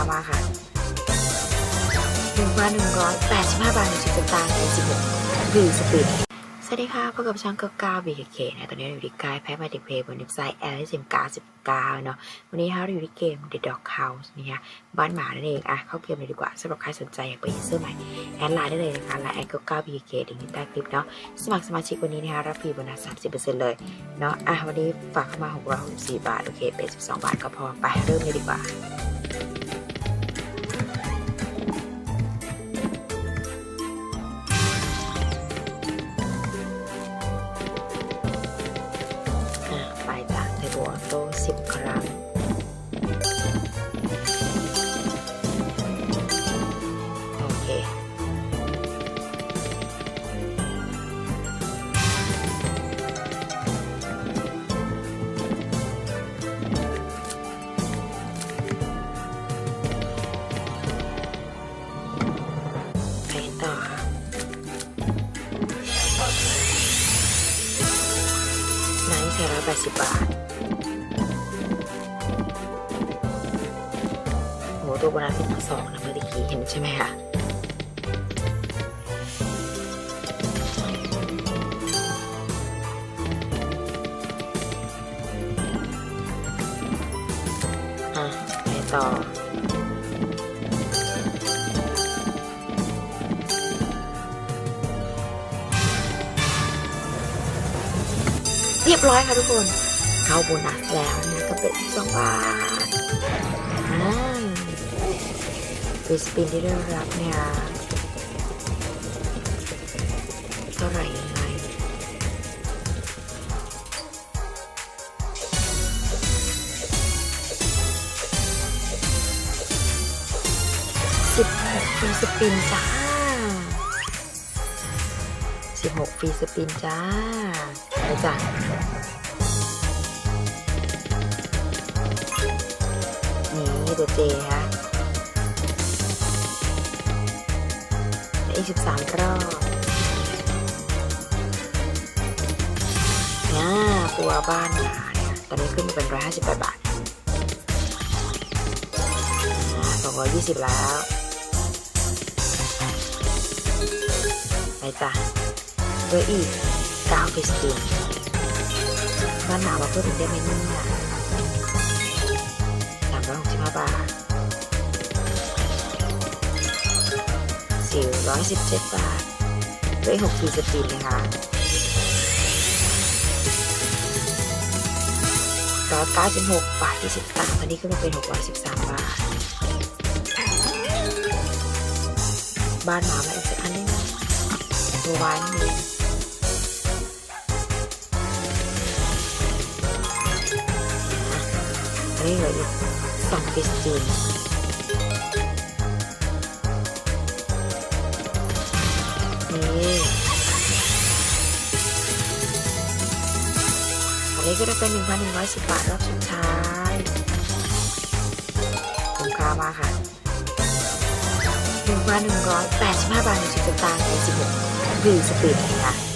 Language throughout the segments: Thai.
ามาค่ะหนึ่งพันหนึ่งร้อยแปดสิบห้าบาทหนึ่งสิบสตางค์ในสิบหกวีสปีดสวัสดีค่ะพบกับช่างเก้าเก้าบีเคนะตอนนี้เราอยู่ที่กายแพ้มาติเพย์บนเว็บไซต์แอลซิมกาสิบเก้าเนาะวันนี้เราอยู่ที่เกม The Dog House นะคะบ้านหมานั่นเองอะเข้าเกมเลยดีกว่าสำหรับใครสนใจอยากไปยินเสื้อใหม่แอดไลน์ได้เลยนะคะไลน์แอดเก้าเก้าบีเคลิงก์อยู่ใต้คลิปเนาะสมัครสมาชิกวันนี้นะคะรับฟรีโบนัสสามสิบเปอร์เซ็นต์เลยเนาะอะวันนี้ฝากเข้ามาหกร้อยหกสิบสี่บาทโอเคเป็นสิบสองบาทก็พอไปเริ่มเลยดีกว่า 10 ครั้ง โอเค ไปต่อไหนแปดสิบบาท ตัวโบนัสเป็นทั้งสองนะเมื่อกี้เห็นใช่ไหมคะอะไปต่อเรียบร้อยค่ะทุกคน เข้าโบนัสแล้วนะก็เป็นสองบาทอ่า ฟิสปินที่ได้รับเนี่ยเท่าไหร่ยังไงสิบหกฟรีสปินจ้าสิบหกฟรีสปินจ้าไปจ้ะนี่ตัวเจฮะ อีกสิบสามรอบน่าตัวบ้านหมาเนี่ยตอนนี้ขึ้นมาเป็นร้อยห้าสิบแปดบาทสองร้อยยี่สิบแล้วไปจ้ะด้วยอีกเก้าฟิสตินบ้านหมามาเพิ่มถึงได้ไหมเนี่ยสามร้อยสิบห้าบาท สี่ร้อยสิบเจ็ดบาท ด้วยหกฟีสปีดนะคะร้อยเก้าสิบาทที่สิบตังค์ตอนนี้ขึ้นมาเป็นหกร้อยสิบาท บ้านหมามาอีกสักอันนึงตัววายนี่อันนี้เหลืออีกสองฟิสจีน นี้ก็จะเป็นหนึ่งพันหนึ่งร้อยสิบบาทรอบสุดท้ายคุ้มค่ามากค่ะหนึ่งพันหนึ่งร้อยแปดสิบห้าบาทหนึ่งสิบสตางค์ในสิบหรือสปีดค่ะ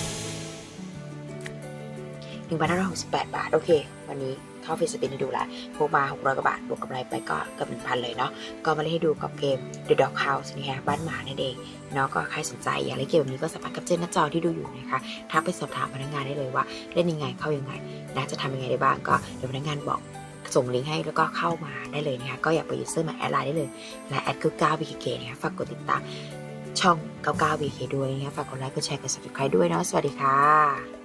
หนึ่งพันห้าร้อยหกสิบแปดบาท โอเค วันนี้เข้าฟิสปินให้ดูแลพวกมาหกร้อยกว่าบาท บวกกำไรไปก็เกือบหนึ่งพันเลยเนาะ ก็มาเล่นให้ดูกับเกม The Dog House นี่ค่ะบ้านหมานั่นเองเนาะก็ใครสนใจอยากเล่นเกมแบบนี้ก็สามารถกับเจนหน้าจอที่ดูอยู่นะคะทักไปสอบถามพนักงานได้เลยว่าเล่นยังไงเข้ายังไงนะจะทำยังไงได้บ้างก็เดี๋ยวพนักงานบอกส่งลิงก์ให้แล้วก็เข้ามาได้เลยนะคะก็อยากไปยูเซอร์มาแอดไลน์ได้เลยและแอดคือ9 BKK นะคะฝากกดติดตามช่อง 99 BK ด้วยนะคะฝากกดไลค์กดแชร์กด subscribe ด้วยเนาะสวัสดีค่ะ